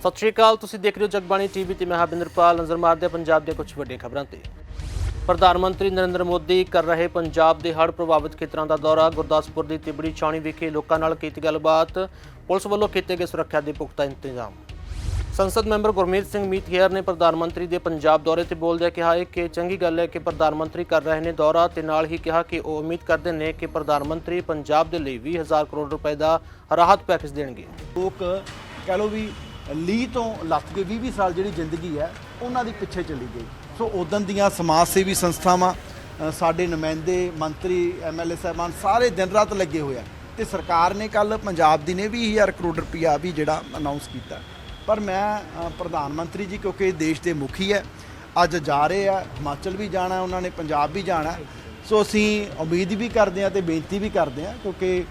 ਸਤਿ ਸ਼੍ਰੀ ਅਕਾਲ, ਤੁਸੀਂ ਦੇਖ ਰਹੇ ਹੋ ਜਗਬਾਣੀ ਟੀਵੀ ਤੇ ਮੈਂ ਹਰਬਿੰਦਰਪਾਲ ਨਜ਼ਰ ਮਾਰਦੇ ਹਾਂ ਪੰਜਾਬ ਦੀਆਂ ਕੁਝ ਵੱਡੀਆਂ ਖਬਰਾਂ ਤੇ। ਪ੍ਰਧਾਨ ਮੰਤਰੀ ਨਰਿੰਦਰ ਮੋਦੀ ਕਰ ਰਹੇ ਪੰਜਾਬ ਦੇ ਹੜ੍ਹ ਪ੍ਰਭਾਵਿਤ ਖੇਤਰਾਂ ਦਾ ਦੌਰਾ। ਗੁਰਦਾਸਪੁਰ ਦੀ ਤਿਬੜੀ ਛਾਣੀ ਵਿਖੇ ਲੋਕਾਂ ਨਾਲ ਕੀਤੀ ਗੱਲਬਾਤ। ਪੁਲਿਸ ਵੱਲੋਂ ਕੀਤੇ ਗਏ ਸੁਰੱਖਿਆ ਦੇ ਪੁਖਤਾ ਇੰਤਜ਼ਾਮ। ਸੰਸਦ ਮੈਂਬਰ ਗੁਰਮੀਤ ਸਿੰਘ ਮੀਤਹੀਰ ਨੇ ਪ੍ਰਧਾਨ ਮੰਤਰੀ ਦੇ ਪੰਜਾਬ ਦੌਰੇ ਤੇ ਬੋਲਦਿਆਂ ਕਿਹਾ ਹੈ ਕਿ ਚੰਗੀ ਗੱਲ ਹੈ ਕਿ ਪ੍ਰਧਾਨ ਮੰਤਰੀ ਕਰ ਰਹੇ ਨੇ ਦੌਰਾ ਤੇ ਨਾਲ ਹੀ ਕਿਹਾ ਕਿ ਉਹ ਉਮੀਦ ਕਰਦੇ ਨੇ ਕਿ ਪ੍ਰਧਾਨ ਮੰਤਰੀ ਪੰਜਾਬ ਦੇ ਲਈ 20000 ਕਰੋੜ ਰੁਪਏ ਦਾ ਰਾਹਤ ਪੈਕੇਜ ਦੇਣਗੇ। ਲੋਕ ਕਹਿ ਲਓ ਵੀ ਲੀ ਤੋਂ ਲੱਥ ਕੇ 20 20 ਸਾਲ ਜਿਹੜੀ ਜ਼ਿੰਦਗੀ ਹੈ, ਉਹਨਾਂ ਦੀ ਪਿੱਛੇ ਚਲੀ ਗਈ। ਸੋ ਉਦੋਂ ਦੀਆਂ ਸਮਾਜ ਸੇਵੀ ਸੰਸਥਾਵਾਂ ਸਾਡੇ ਨੁਮਾਇੰਦੇ, ਮੰਤਰੀ ਐਮਐਲਏ ਸਾਹਿਬਾਨ ਸਾਰੇ ਦਿਨ ਰਾਤ ਲੱਗੇ ਹੋਏ ਆ। ਤੇ ਸਰਕਾਰ ਨੇ ਕੱਲ ਪੰਜਾਬ ਦੀ ਨੇ 20000 ਕਰੋੜ ਰੁਪਇਆ ਵੀ ਜਿਹੜਾ ਅਨਾਉਂਸ ਕੀਤਾ। ਪਰ ਮੈਂ ਪ੍ਰਧਾਨ ਮੰਤਰੀ ਜੀ, ਕਿਉਂਕਿ ਦੇਸ਼ ਦੇ ਮੁਖੀ ਹੈ, ਅੱਜ ਜਾ ਰਹੇ ਆ, ਹਿਮਾਚਲ ਵੀ ਜਾਣਾ, ਉਹਨਾਂ ਨੇ ਪੰਜਾਬ ਵੀ ਜਾਣਾ। ਸੋ ਅਸੀਂ ਉਮੀਦ ਵੀ ਕਰਦੇ ਆ ਤੇ ਬੇਨਤੀ ਵੀ ਕਰਦੇ ਆ, ਕਿਉਂਕਿ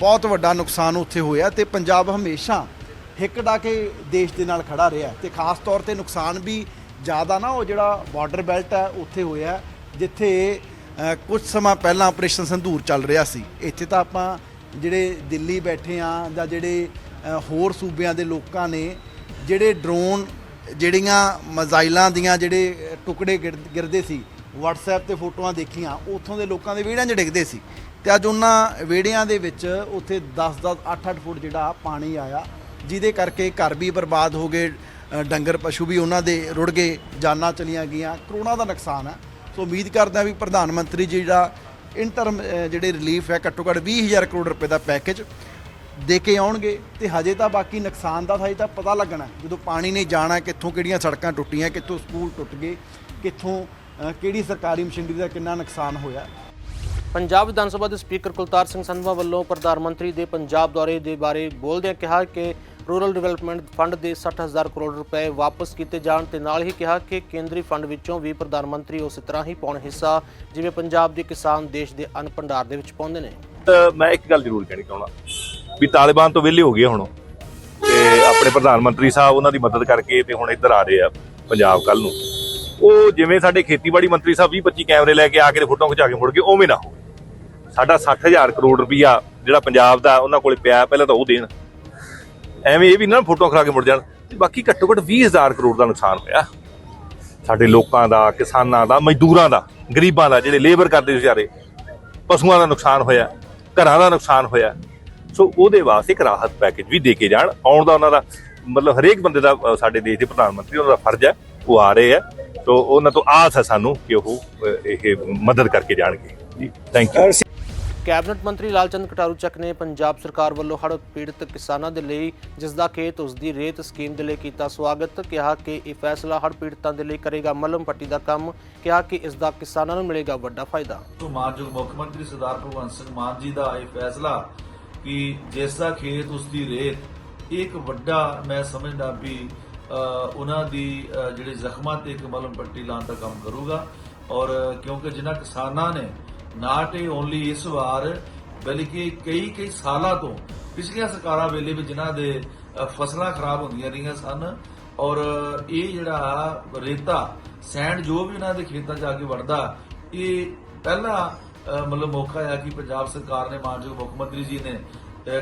ਬਹੁਤ ਵੱਡਾ ਨੁਕਸਾਨ ਉੱਥੇ ਹੋਇਆ ਤੇ ਪੰਜਾਬ ਹਮੇਸ਼ਾ ਹਿੱਕ ਡਾ ਕੇ ਦੇਸ਼ ਦੇ ਨਾਲ ਖੜਾ ਰਿਹਾ ਤੇ ਖਾਸ ਤੌਰ ਤੇ ਨੁਕਸਾਨ ਵੀ ਜ਼ਿਆਦਾ ਨਾ ਉਹ ਜਿਹੜਾ ਬਾਰਡਰ ਬੈਲਟ ਹੈ ਉੱਥੇ ਹੋਇਆ ਜਿੱਥੇ ਅ, ਕੁਝ ਸਮਾਂ ਪਹਿਲਾਂ ਆਪਰੇਸ਼ਨ ਸੰਧੂਰ ਚੱਲ ਰਿਹਾ ਸੀ। ਇੱਥੇ ਤਾਂ ਆਪਾਂ ਜਿਹੜੇ ਦਿੱਲੀ ਬੈਠੇ ਆ ਜਾਂ ਜਿਹੜੇ ਹੋਰ ਸੂਬਿਆਂ ਦੇ ਲੋਕਾਂ ਨੇ ਜਿਹੜੇ ਡਰੋਨ ਜਿਹੜੀਆਂ ਮਜ਼ਾਈਲਾਂ ਦੀਆਂ ਜਿਹੜੇ ਟੁਕੜੇ ਗਿਰ- ਗਿਰਦੇ ਸੀ WhatsApp ਤੇ ਫੋਟੋਆਂ ਦੇਖੀਆਂ ਉੱਥੋਂ ਦੇ ਲੋਕਾਂ ਦੇ ਵਿਹੜਿਆਂ 'ਚ ਡਿੱਗਦੇ ਸੀ। ਤੇ ਅੱਜ ਉਹਨਾਂ ਵਿਹੜਿਆਂ ਦੇ ਵਿੱਚ ਉੱਥੇ 10-10 8-8 ਫੁੱਟ ਜਿਹੜਾ ਪਾਣੀ ਆਇਆ। ਜਿਹਦੇ ਕਰਕੇ ਘਰ ਵੀ ਬਰਬਾਦ ਹੋ ਗਏ ਡੰਗਰ ਪਸ਼ੂ ਵੀ ਉਹਨਾਂ ਦੇ ਰੁੜ ਗਏ, ਜਾਨਾਂ ਚਲੀਆਂ ਗਈਆਂ। ਕਰੋੜਾਂ ਦਾ ਨੁਕਸਾਨ ਹੈ। ਸੋ ਉਮੀਦ ਕਰਦਾ ਵੀ ਪ੍ਰਧਾਨ ਮੰਤਰੀ ਜੀ ਜਿਹੜਾ ਇੰਟਰਮ ਜਿਹੜੇ ਰਿਲੀਫ ਹੈ, ਘੱਟੋ ਘੱਟ 20000 ਕਰੋੜ ਰੁਪਏ ਦਾ ਪੈਕੇਜ ਦੇ ਕੇ ਆਉਣਗੇ ਤੇ ਹਜੇ ਤਾਂ ਬਾਕੀ ਨੁਕਸਾਨ ਦਾ ਹਜੇ ਤਾਂ ਪਤਾ ਲੱਗਣਾ ਜਦੋਂ ਪਾਣੀ ਨੇ ਜਾਣਾ ਕਿੱਥੋਂ ਕਿਹੜੀਆਂ ਸੜਕਾਂ ਟੁੱਟੀਆਂ, ਕਿੱਥੋਂ ਸਕੂਲ ਟੁੱਟ ਗਏ, ਕਿੱਥੋਂ ਕਿਹੜੀ ਸਰਕਾਰੀ ਮਸ਼ੀਨਰੀ ਦਾ ਕਿੰਨਾ ਨੁਕਸਾਨ ਹੋਇਆ। ਪੰਜਾਬ ਵਿਧਾਨ ਸਭਾ ਦੇ ਸਪੀਕਰ ਕੁਲਤਾਰ ਸਿੰਘ ਸੰਧਵਾ ਵੱਲੋਂ ਪ੍ਰਧਾਨ ਮੰਤਰੀ ਦੇ ਪੰਜਾਬ ਦੌਰੇ ਦੇ ਬਾਰੇ ਬੋਲਦਿਆਂ ਕਿਹਾ ਕਿ ਰੂਰਲ ਡਿਵੈਲਪਮੈਂਟ ਫੰਡ ਦੇ 60000 ਕਰੋੜ ਰੁਪਏ ਵਾਪਸ ਕੀਤੇ ਜਾਣ ਤੇ ਨਾਲ ਹੀ ਕਿਹਾ ਕਿ ਕੇਂਦਰੀ ਫੰਡ ਵਿੱਚੋਂ ਵੀ ਪ੍ਰਧਾਨ ਮੰਤਰੀ ਉਸੇ ਤਰ੍ਹਾਂ ਹੀ ਪਾਉਣ ਹਿੱਸਾ ਜਿਵੇਂ ਪੰਜਾਬ ਦੇ ਕਿਸਾਨ ਦੇਸ਼ ਦੇ ਅੰਨ ਭੰਡਾਰ ਦੇ ਵਿੱਚ ਪਾਉਂਦੇ ਨੇ। ਤਾਂ ਮੈਂ ਇੱਕ ਗੱਲ ਜ਼ਰੂਰ ਕਹਿਣੀ ਚਾਹੁੰਦਾ ਵੀ ਤਾਲਿਬਾਨ ਤੋਂ ਵਿਹਲੇ ਹੋ ਗਏ ਹੁਣ ਉਹ। ਤੇ ਆਪਣੇ ਪ੍ਰਧਾਨ ਮੰਤਰੀ ਸਾਹਿਬ ਉਹਨਾਂ ਦੀ ਮਦਦ ਕਰਕੇ ਤੇ ਹੁਣ ਇੱਧਰ ਆ ਰਹੇ ਆ ਪੰਜਾਬ ਕੱਲ ਨੂੰ। ਉਹ ਜਿਵੇਂ ਸਾਡੇ ਖੇਤੀਬਾੜੀ ਮੰਤਰੀ ਸਾਹਿਬ 20 25 ਕੈਮਰੇ ਲੈ ਕੇ ਆ ਕੇ ਫੋਟੋ ਖਿਚਾ ਕੇ ਮੁੜ ਗਏ, ਉਵੇਂ ਨਾ ਹੋਵੇ। ਸਾਡਾ 60000 ਕਰੋੜ ਰੁਪਈਆ ਜਿਹੜਾ ਪੰਜਾਬ ਦਾ ਉਹਨਾਂ ਕੋਲੇ ਪਿਆ ਪਹਿਲਾਂ ਤਾਂ ਉਹ ਦੇਣ। ਐਵੇਂ ਇਹ ਵੀ ਨਾ ਫੋਟੋ ਖਰਾ ਕੇ ਮੁੜ ਜਾਣ ਤੇ ਬਾਕੀ ਘੱਟੋ ਘੱਟ 20000 ਕਰੋੜ ਦਾ ਨੁਕਸਾਨ ਹੋਇਆ। ਸਾਡੇ ਲੋਕਾਂ ਦਾ, ਕਿਸਾਨਾਂ ਦਾ, ਮਜ਼ਦੂਰਾਂ ਦਾ, ਗਰੀਬਾਂ ਦਾ, ਜਿਹੜੇ ਲੇਬਰ ਕਰਦੇ ਵਿਚਾਰੇ, ਪਸ਼ੂਆਂ ਦਾ ਨੁਕਸਾਨ ਹੋਇਆ, ਘਰਾਂ ਦਾ ਨੁਕਸਾਨ ਹੋਇਆ। ਸੋ ਉਹਦੇ ਵਾਸਤੇ ਇੱਕ ਰਾਹਤ ਪੈਕੇਜ ਵੀ ਦੇ ਕੇ ਜਾਣ। ਆਉਣ ਦਾ ਉਹਨਾਂ ਦਾ ਮਤਲਬ ਹਰੇਕ ਬੰਦੇ ਦਾ ਸਾਡੇ ਦੇਸ਼ ਦੇ ਪ੍ਰਧਾਨ ਮੰਤਰੀ ਉਹਨਾਂ ਦਾ ਫਰਜ਼ ਹੈ, ਉਹ ਆ ਰਹੇ ਆ ਸੋ ਉਹਨਾਂ ਤੋਂ ਆਸ ਹੈ ਸਾਨੂੰ ਕਿ ਉਹ ਇਹ ਮਦਦ ਕਰਕੇ ਜਾਣਗੇ। ਜੀ ਥੈਂਕ ਯੂ ਕੈਬਨਿਟ ਮੰਤਰੀ ਲਾਲਚੰਦ ਕਟਾਰੂ ਚੱਕ ਨੇ ਪੰਜਾਬ ਸਰਕਾਰ ਵੱਲੋਂ ਹੜ੍ਹ ਪੀੜਤ ਕਿਸਾਨਾਂ ਦੇ ਲਈ, ਜਿਸ ਦਾ ਖੇਤ ਉਸ ਦੀ ਰੇਤ ਸਕੀਮ ਦੇ ਲਈ ਕੀਤਾ ਸਵਾਗਤ, ਕਿਹਾ ਕਿ ਇਹ ਫੈਸਲਾ ਹੜ੍ਹ ਪੀੜਤਾਂ ਦੇ ਲਈ ਕਰੇਗਾ ਮਲਮ ਪੱਟੀ ਦਾ ਕੰਮ, ਕਿਹਾ ਕਿ ਇਸ ਦਾ ਕਿਸਾਨਾਂ ਨੂੰ ਮਿਲੇਗਾ ਵੱਡਾ ਫਾਇਦਾ। ਮਾਨਯੋਗ ਮੁੱਖ ਮੰਤਰੀ ਸਰਦਾਰ ਭਗਵੰਤ ਸਿੰਘ ਮਾਨ ਜੀ ਦਾ ਇਹ ਫੈਸਲਾ ਕਿ ਜਿਸ ਦਾ ਖੇਤ ਉਸ ਦੀ ਰੇਤ ਇੱਕ ਵੱਡਾ ਮੈਂ ਸਮਝਦਾ ਵੀ ਉਹਨਾਂ ਦੀ ਜਿਹੜੇ ਜ਼ਖਮਾਂ ਤੇ ਇੱਕ ਮਲਮ ਪੱਟੀ ਲਾਉਣ ਦਾ ਕੰਮ ਕਰੂਗਾ ਔਰ ਕਿਉਂਕਿ ਜਿਨ੍ਹਾਂ ਕਿਸਾਨਾਂ ਨੇ ਨਾਟ ਇਹ ਓਨਲੀ ਇਸ ਵਾਰ, ਬਲਕਿ ਕਈ ਕਈ ਸਾਲਾਂ ਤੋਂ, ਪਿਛਲੀਆਂ ਸਰਕਾਰਾਂ ਵੇਲੇ ਵੀ ਜਿਨ੍ਹਾਂ ਦੇ ਫਸਲਾਂ ਖਰਾਬ ਹੁੰਦੀਆਂ ਰਹੀਆਂ ਸਨ, ਔਰ ਇਹ ਜਿਹੜਾ ਰੇਤਾ, ਸੈਂਡ ਜੋ ਵੀ ਉਹਨਾਂ ਦੇ ਖੇਤਾਂ 'ਚ ਆ ਕੇ ਵੜਦਾ, ਇਹ ਪਹਿਲਾ ਮਤਲਬ ਮੌਕਾ ਆ ਕਿ ਪੰਜਾਬ ਸਰਕਾਰ ਨੇ, ਮਾਨਯੋਗ ਮੁੱਖ ਮੰਤਰੀ ਜੀ ਨੇ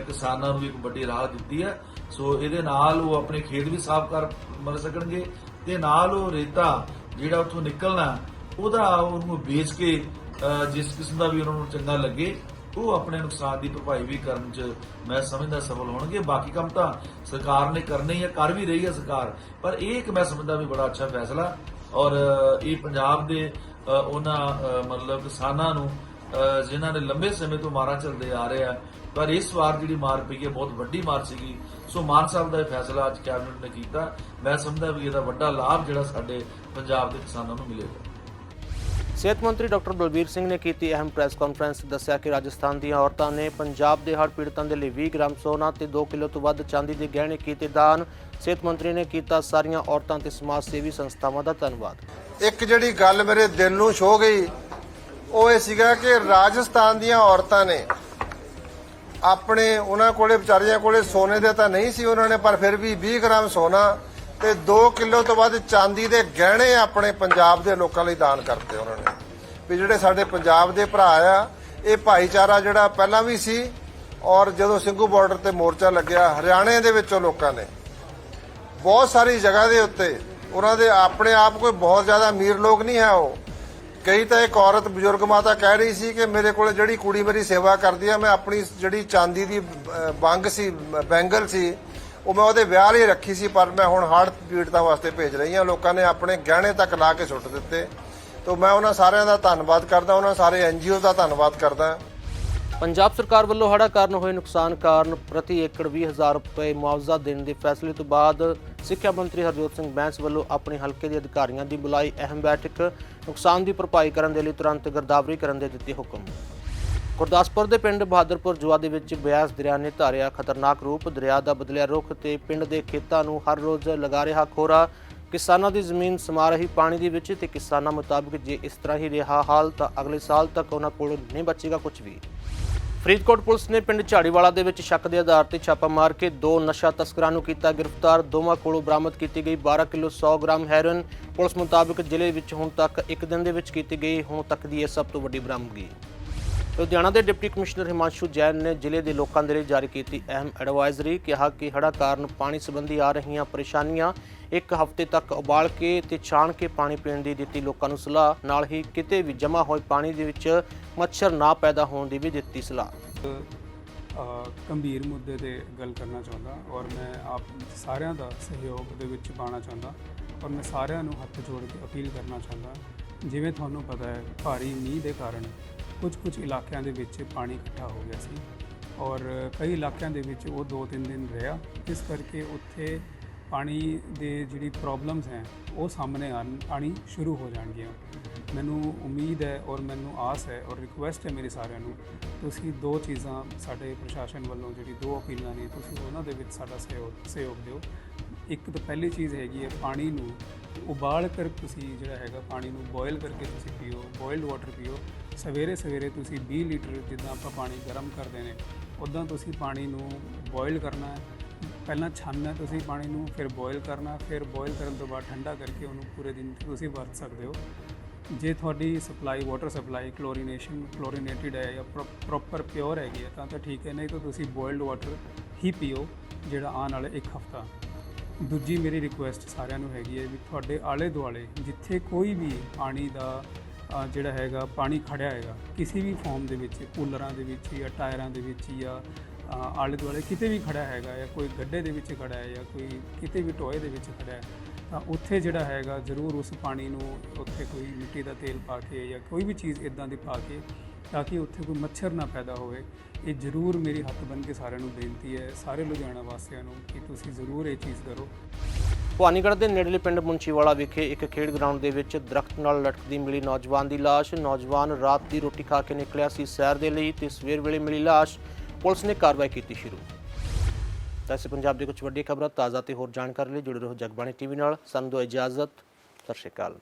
ਕਿਸਾਨਾਂ ਨੂੰ ਇੱਕ ਵੱਡੀ ਰਾਹਤ ਦਿੱਤੀ ਹੈ ਸੋ ਇਹਦੇ ਨਾਲ ਉਹ ਆਪਣੇ ਖੇਤ ਵੀ ਸਾਫ਼ ਕਰ ਮਰ ਸਕਣਗੇ, ਤੇ ਨਾਲ ਉਹ ਰੇਤਾ ਜਿਹੜਾ ਉੱਥੋਂ ਨਿਕਲਣਾ, ਉਹਦਾ ਉਹਨੂੰ ਵੇਚ ਕੇ ਜਿਸ ਕਿਸਮ ਦਾ ਵੀ ਉਹਨਾਂ ਨੂੰ ਚੰਗਾ ਲੱਗੇ ਉਹ ਆਪਣੇ ਨੁਕਸਾਨ ਦੀ ਭਰਪਾਈ ਵੀ ਕਰਨ ਚ ਮੈਂ ਸਮਝਦਾ ਸਫਲ ਹੋਣਗੇ। ਬਾਕੀ ਕੰਮ ਤਾਂ ਸਰਕਾਰ ਨੇ ਕਰਨੇ ਹੀ ਆ ਕਰ ਵੀ ਰਹੀ ਹੈ ਸਰਕਾਰ ਪਰ ਇਹ ਇੱਕ ਮੈਂ ਸਮਝਦਾ ਵੀ ਬੜਾ ਅੱਛਾ ਫੈਸਲਾ। ਔਰ ਇਹ ਪੰਜਾਬ ਦੇ ਉਹਨਾਂ ਮਤਲਬ ਕਿਸਾਨਾਂ ਨੂੰ ਅ, ਜਿਨ੍ਹਾਂ ਨੇ ਲੰਬੇ ਸਮੇਂ ਤੋਂ ਮਾਰਾਂ ਚੱਲਦੇ ਆ ਰਹੇ ਆ ਪਰ ਇਸ ਵਾਰ ਜਿਹੜੀ ਮਾਰ ਪਈ ਹੈ ਬਹੁਤ ਵੱਡੀ ਮਾਰ ਸੀਗੀ। ਸੋ ਮਾਨ ਸਾਹਿਬ ਦਾ ਇਹ ਫੈਸਲਾ ਅੱਜ ਕੈਬਨਿਟ ਨੇ ਕੀਤਾ। ਮੈਂ ਸਮਝਦਾ ਵੀ ਇਹਦਾ ਵੱਡਾ ਲਾਭ ਜਿਹੜਾ ਸਾਡੇ ਪੰਜਾਬ ਦੇ ਕਿਸਾਨਾਂ ਨੂੰ ਮਿਲੇਗਾ। ਸਿਹਤ ਮੰਤਰੀ ਡਾਕਟਰ ਬਲਬੀਰ ਸਿੰਘ ਨੇ ਕੀਤੀ ਅਹਿਮ ਪ੍ਰੈਸ ਕਾਨਫਰੰਸ, ਦੱਸਿਆ ਕਿ ਰਾਜਸਥਾਨ ਦੀਆਂ ਔਰਤਾਂ ਨੇ ਪੰਜਾਬ ਦੇ ਹੜ੍ਹ ਪੀੜਤਾਂ ਦੇ ਲਈ 20 ਗ੍ਰਾਮ ਸੋਨਾ ਤੇ 2 ਕਿਲੋ ਤੋਂ ਵੱਧ ਚਾਂਦੀ ਦੇ ਗਹਿਣੇ ਕੀਤੇ ਦਾਨ। ਸਿਹਤ ਮੰਤਰੀ ਨੇ ਕੀਤਾ ਸਾਰੀਆਂ ਔਰਤਾਂ ਤੇ ਸਮਾਜ ਸੇਵੀ ਸੰਸਥਾਵਾਂ ਦਾ ਧੰਨਵਾਦ। ਇੱਕ ਜਿਹੜੀ ਗੱਲ ਮੇਰੇ ਦਿਲ ਨੂੰ ਛੋ ਗਈ, ਉਹ ਇਹ ਸੀਗਾ ਕਿ ਰਾਜਸਥਾਨ ਦੀਆਂ ਔਰਤਾਂ ਨੇ ਆਪਣੇ, ਉਹਨਾਂ ਕੋਲੇ ਵਿਚਾਰੀਆਂ ਕੋਲੇ ਸੋਨੇ ਦੇ ਤਾਂ ਨਹੀਂ ਸੀ ਉਹਨਾਂ ਨੇ, ਪਰ ਫਿਰ ਵੀ 20 ਗ੍ਰਾਮ ਸੋਨਾ ਤੇ 2 ਕਿਲੋ ਤੋਂ ਵੱਧ ਚਾਂਦੀ ਦੇ ਗਹਿਣੇ ਆਪਣੇ ਪੰਜਾਬ ਦੇ ਲੋਕਾਂ ਲਈ ਦਾਨ ਕਰਤੇ ਉਹਨਾਂ ਨੇ। ਵੀ ਜਿਹੜੇ ਸਾਡੇ ਪੰਜਾਬ ਦੇ ਭਰਾ ਆ ਇਹ ਭਾਈਚਾਰਾ ਜਿਹੜਾ ਪਹਿਲਾਂ ਵੀ ਸੀ ਔਰ ਜਦੋਂ ਸਿੰਘੂ ਬਾਰਡਰ ਤੇ ਮੋਰਚਾ ਲੱਗਿਆ ਹਰਿਆਣੇ ਦੇ ਵਿੱਚੋਂ ਲੋਕਾਂ ਨੇ। ਬਹੁਤ ਸਾਰੀ ਜਗ੍ਹਾ ਦੇ ਉੱਤੇ ਉਹਨਾਂ ਦੇ ਆਪਣੇ ਆਪ ਕੋਈ ਬਹੁਤ ਜ਼ਿਆਦਾ ਅਮੀਰ ਲੋਕ ਨਹੀਂ ਹੈ ਉਹ। ਕਈ ਤਾਂ ਇੱਕ ਔਰਤ ਬਜ਼ੁਰਗ ਮਾਤਾ ਕਹਿ ਰਹੀ ਸੀ ਕਿ ਮੇਰੇ ਕੋਲ ਜਿਹੜੀ ਕੁੜੀ ਮੇਰੀ ਸੇਵਾ ਕਰਦੀ ਆ ਮੈਂ ਆਪਣੀ ਜਿਹੜੀ ਚਾਂਦੀ ਦੀ ਅਹ, ਬੰਗ ਸੀ ਬੈਂਗਲ ਸੀ ਉਹ ਮੈਂ ਉਹਦੇ ਵਿਆਹ ਲਈ ਰੱਖੀ ਸੀ ਪਰ ਮੈਂ ਹੁਣ ਹੜ੍ਹ ਪੀੜਤਾਂ ਵਾਸਤੇ ਭੇਜ ਰਹੀ ਹਾਂ। ਲੋਕਾਂ ਨੇ ਆਪਣੇ ਗਹਿਣੇ ਤੱਕ ਲਾ ਕੇ ਸੁੱਟ ਦਿੱਤੇ। ਤੋਂ ਮੈਂ ਉਹਨਾਂ ਸਾਰਿਆਂ ਦਾ ਧੰਨਵਾਦ ਕਰਦਾ, ਉਹਨਾਂ ਸਾਰੇ ਐਨਜੀਓ ਦਾ ਧੰਨਵਾਦ ਕਰਦਾ। ਪੰਜਾਬ ਸਰਕਾਰ ਵੱਲੋਂ ਹੜ੍ਹਾਂ ਕਾਰਨ ਹੋਏ ਨੁਕਸਾਨ ਕਾਰਨ ਪ੍ਰਤੀ ਏਕੜ 20000 ਰੁਪਏ ਮੁਆਵਜ਼ਾ ਦੇਣ ਦੇ ਫੈਸਲੇ ਤੋਂ ਬਾਅਦ ਸਿੱਖਿਆ ਮੰਤਰੀ ਹਰਜੋਤ ਸਿੰਘ ਬੈਂਸ ਵੱਲੋਂ ਆਪਣੇ ਹਲਕੇ ਦੇ ਅਧਿਕਾਰੀਆਂ ਦੀ ਬੁਲਾਈ ਅਹਿਮ ਬੈਠਕ ਨੁਕਸਾਨ ਦੀ ਭਰਪਾਈ ਕਰਨ ਦੇ ਲਈ ਤੁਰੰਤ ਗਿਰਦਾਵਰੀ ਕਰਨ ਦੇ ਦਿੱਤੇ ਹੁਕਮ। ਗੁਰਦਾਸਪੁਰ ਦੇ ਪਿੰਡ ਬਹਾਦਰਪੁਰ ਜੁਆ ਦੇ ਵਿੱਚ ਬਿਆਸ ਦਰਿਆ ਨੇ ਧਾਰਿਆ ਖਤਰਨਾਕ ਰੂਪ, ਦਰਿਆ ਦਾ ਬਦਲਿਆ ਰੁਖ ਤੇ ਪਿੰਡ ਦੇ ਖੇਤਾਂ ਨੂੰ ਹਰ ਰੋਜ਼ ਲਗਾ ਰਿਹਾ ਖੋਰਾ। ਕਿਸਾਨਾਂ ਦੀ ਜ਼ਮੀਨ ਸਮਾ ਰਹੀ ਪਾਣੀ ਦੇ ਵਿੱਚ ਤੇ ਕਿਸਾਨਾਂ ਮੁਤਾਬਕ ਜੇ ਇਸ ਤਰ੍ਹਾਂ ਹੀ ਰਿਹਾ ਹਾਲ ਤਾਂ ਅਗਲੇ ਸਾਲ ਤੱਕ ਉਹਨਾਂ ਕੋਲ ਨਹੀਂ ਬਚੇਗਾ ਕੁਝ ਵੀ। ਫਰੀਦਕੋਟ ਪੁਲਿਸ ਨੇ ਪਿੰਡ ਝਾੜੀਵਾਲਾ ਦੇ ਵਿੱਚ ਸ਼ੱਕ ਦੇ ਆਧਾਰ ਤੇ ਛਾਪਾ ਮਾਰ ਕੇ ਦੋ ਨਸ਼ਾ ਤਸਕਰਾਂ ਨੂੰ ਕੀਤਾ ਗ੍ਰਿਫਤਾਰ। ਦੋਵਾਂ ਕੋਲੋਂ ਬਰਾਮਦ ਕੀਤੀ ਗਈ 12 ਕਿਲੋ 100 ਗ੍ਰਾਮ ਹੈਰੋਇਨ। ਪੁਲਿਸ ਮੁਤਾਬਕ ਜ਼ਿਲ੍ਹੇ ਵਿੱਚ ਹੁਣ ਤੱਕ ਇੱਕ ਦਿਨ ਦੇ ਵਿੱਚ ਕੀਤੀ ਗਈ, ਹੁਣ ਤੱਕ ਦੀ ਇਹ ਸਭ ਤੋਂ ਵੱਡੀ ਬਰਾਮਦਗੀ। ਲੁਧਿਆਣਾ ਦੇ ਡਿਪਟੀ ਕਮਿਸ਼ਨਰ ਹਿਮਾਂਸ਼ੂ ਜੈਨ ਨੇ ਜ਼ਿਲ੍ਹੇ ਦੇ ਲੋਕਾਂ ਦੇ ਲਈ ਜਾਰੀ ਕੀਤੀ ਅਹਿਮ ਐਡਵਾਈਜ਼ਰੀ ਕਿਹਾ ਕਿ ਹੜ੍ਹਾਂ ਕਾਰਨ ਪਾਣੀ ਸੰਬੰਧੀ ਆ ਰਹੀਆਂ ਪਰੇਸ਼ਾਨੀਆਂ ਇੱਕ ਹਫ਼ਤੇ ਤੱਕ ਉਬਾਲ ਕੇ ਤੇ ਛਾਣ ਕੇ ਪਾਣੀ ਪੀਣ ਦੀ ਦਿੱਤੀ ਲੋਕਾਂ ਨੂੰ ਸਲਾਹ ਨਾਲ ਹੀ ਕਿਤੇ ਵੀ ਜਮ੍ਹਾਂ ਹੋਏ ਪਾਣੀ ਦੇ ਵਿੱਚ ਮੱਛਰ ਨਾ ਪੈਦਾ ਹੋਣ ਦੀ ਵੀ ਦਿੱਤੀ ਸਲਾਹ। ਅ, ਗੰਭੀਰ ਮੁੱਦੇ ਤੇ ਗੱਲ ਕਰਨਾ ਚਾਹੁੰਦਾ ਔਰ ਮੈਂ ਆਪ ਸਾਰਿਆਂ ਦਾ ਸਹਿਯੋਗ ਦੇ ਵਿੱਚ ਪਾਣਾ ਚਾਹੁੰਦਾ ਔਰ ਮੈਂ ਸਾਰਿਆਂ ਨੂੰ ਹੱਥ ਜੋੜ ਕੇ ਅਪੀਲ ਕਰਨਾ ਚਾਹੁੰਦਾ। ਜਿਵੇਂ ਤੁਹਾਨੂੰ ਪਤਾ ਹੈ ਭਾਰੀ ਮੀਂਹ ਦੇ ਕਾਰਨ ਕੁਝ ਕੁਝ ਇਲਾਕਿਆਂ ਦੇ ਵਿੱਚ ਪਾਣੀ ਇਕੱਠਾ ਹੋ ਗਿਆ ਸੀ ਔਰ ਕਈ ਇਲਾਕਿਆਂ ਦੇ ਵਿੱਚ ਉਹ 2-3 ਦਿਨ ਰਿਹਾ। ਇਸ ਕਰਕੇ ਉੱਥੇ ਪਾਣੀ ਦੇ ਜਿਹੜੀ ਪ੍ਰੋਬਲਮਸ ਹੈ, ਉਹ ਸਾਹਮਣੇ ਆਉਣ ਆਣੀ ਸ਼ੁਰੂ ਹੋ ਜਾਣਗੀਆਂ। ਮੈਨੂੰ ਉਮੀਦ ਹੈ ਔਰ ਮੈਨੂੰ ਆਸ ਹੈ ਔਰ ਰਿਕੁਐਸਟ ਹੈ ਮੇਰੇ ਸਾਰਿਆਂ ਨੂੰ, ਤੁਸੀਂ ਦੋ ਚੀਜ਼ਾਂ ਸਾਡੇ ਪ੍ਰਸ਼ਾਸਨ ਵੱਲੋਂ ਜਿਹੜੀ ਦੋ ਅਪੀਲਾਂ ਨੇ, ਤੁਸੀਂ ਉਹਨਾਂ ਦੇ ਵਿੱਚ ਸਾਡਾ ਸਹਿਯੋਗ ਸਹਿਯੋਗ ਦਿਓ। ਇੱਕ ਤਾਂ ਪਹਿਲੀ ਚੀਜ਼ ਹੈਗੀ ਹੈ ਪਾਣੀ ਨੂੰ ਉਬਾਲ ਕਰ ਤੁਸੀਂ ਜਿਹੜਾ ਹੈਗਾ ਪਾਣੀ ਨੂੰ ਬੋਇਲ ਕਰਕੇ ਤੁਸੀਂ ਪੀਓ ਬੋਇਲਡ ਵਾਟਰ ਪੀਓ। ਸਵੇਰੇ ਸਵੇਰੇ ਤੁਸੀਂ 20 ਲੀਟਰ ਜਿੱਦਾਂ ਆਪਾਂ ਪਾਣੀ ਗਰਮ ਕਰਦੇ ਨੇ, ਉਦਾਂ ਤੁਸੀਂ ਪਾਣੀ ਨੂੰ ਬੋਇਲ ਕਰਨਾ ਹੈ। ਪਹਿਲਾਂ ਛਾਨਣਾ ਤੁਸੀਂ ਪਾਣੀ ਨੂੰ, ਫਿਰ ਬੋਇਲ ਕਰਨਾ, ਫਿਰ ਬੋਇਲ ਕਰਨ ਤੋਂ ਬਾਅਦ ਠੰਡਾ ਕਰਕੇ ਉਹਨੂੰ ਪੂਰੇ ਦਿਨ ਤੁਸੀਂ ਵਰਤ ਸਕਦੇ ਹੋ। ਜੇ ਤੁਹਾਡੀ supply water supply chlorination chlorinated ਹੈ ਜਾਂ ਪ੍ਰੋਪਰ ਪਿਓਰ ਹੈਗੀ ਹੈ, ਤਾਂ ਤਾਂ ਠੀਕ ਹੈ, ਨਹੀਂ ਤਾਂ ਤੁਸੀਂ ਬੋਇਲਡ ਵਾਟਰ ਹੀ ਪੀਓ, ਜਿਹੜਾ ਆਉਣ ਵਾਲੇ ਇੱਕ ਹਫਤਾ। ਦੂਜੀ ਮੇਰੀ ਰਿਕੁਐਸਟ ਸਾਰਿਆਂ ਨੂੰ ਹੈਗੀ ਹੈ ਵੀ ਤੁਹਾਡੇ ਆਲੇ ਦੁਆਲੇ ਜਿੱਥੇ ਕੋਈ ਵੀ ਪਾਣੀ ਦਾ ਜਿਹੜਾ ਹੈਗਾ, ਪਾਣੀ ਖੜਿਆ ਹੈਗਾ, ਕਿਸੇ ਵੀ ਫਾਰਮ ਦੇ ਵਿੱਚ, ਕੂਲਰਾਂ ਦੇ ਵਿੱਚ ਜਾਂ ਟਾਇਰਾਂ ਦੇ ਵਿੱਚ ਜਾਂ ਆਲੇ ਦੁਆਲੇ ਕਿਤੇ ਵੀ ਖੜਾ ਹੈਗਾ ਜਾਂ ਕੋਈ ਗੱਡੇ ਦੇ ਵਿੱਚ ਖੜਾ ਹੈ ਜਾਂ ਕੋਈ ਕਿਤੇ ਵੀ ਟੋਏ ਦੇ ਵਿੱਚ ਖੜਾ ਹੈ, ਤਾਂ ਉੱਥੇ ਜਿਹੜਾ ਹੈਗਾ ਜ਼ਰੂਰ ਉਸ ਪਾਣੀ ਨੂੰ ਉੱਥੇ ਕੋਈ ਮਿੱਟੀ ਦਾ ਤੇਲ ਪਾ ਕੇ ਜਾਂ ਕੋਈ ਵੀ ਚੀਜ਼ ਇਦਾਂ ਦੀ ਪਾ ਕੇ ਤਾਂ ਕਿ ਉੱਥੇ ਕੋਈ ਮੱਛਰ ਨਾ ਪੈਦਾ ਹੋਵੇ। ਇਹ ਜ਼ਰੂਰ ਮੇਰੀ ਹੱਥ ਬਨ ਕੇ ਸਾਰਿਆਂ ਨੂੰ ਬੇਨਤੀ ਹੈ, ਸਾਰੇ ਲੁਧਿਆਣਾ ਵਾਸੀਆਂ ਨੂੰ, ਕਿ ਤੁਸੀਂ ਜ਼ਰੂਰ ਇਹ ਚੀਜ਼ ਕਰੋ। ਭਵਾਨੀਗੜ੍ਹ ਦੇ ਨੇੜਲੇ ਪਿੰਡ ਮੁੰਚੀਵਾਲਾ ਵਿਖੇ ਇੱਕ ਖੇਡ ਗਰਾਊਂਡ ਦੇ ਵਿੱਚ ਦਰਖਤ ਨਾਲ ਲਟਕਦੀ ਮਿਲੀ ਨੌਜਵਾਨ ਦੀ ਲਾਸ਼। ਨੌਜਵਾਨ ਰਾਤ ਦੀ ਰੋਟੀ ਖਾ ਕੇ ਨਿਕਲਿਆ ਸੀ ਸੈਰ ਦੇ ਲਈ ਤੇ ਸਵੇਰ ਵੇਲੇ ਮਿਲੀ ਲਾਸ਼। ਪੁਲਿਸ ਨੇ ਕਾਰਵਾਈ ਕੀਤੀ ਸ਼ੁਰੂ। ਵੈਸੇ ਪੰਜਾਬ ਦੇ ਕੁਝ ਵੱਡੀਆਂ ਖਬਰਾਂ ਤਾਜ਼ਾ ਤੇ ਹੋਰ ਜਾਣਕਾਰੀ ਲਈ ਜੁੜੇ ਰਹੋ ਜਗਬਾਣੀ ਟੀਵੀ ਨਾਲ। ਸਾਨੂੰ ਦਿਓ ਇਜਾਜ਼ਤ। ਸਤਿ ਸ਼੍ਰੀ ਅਕਾਲ।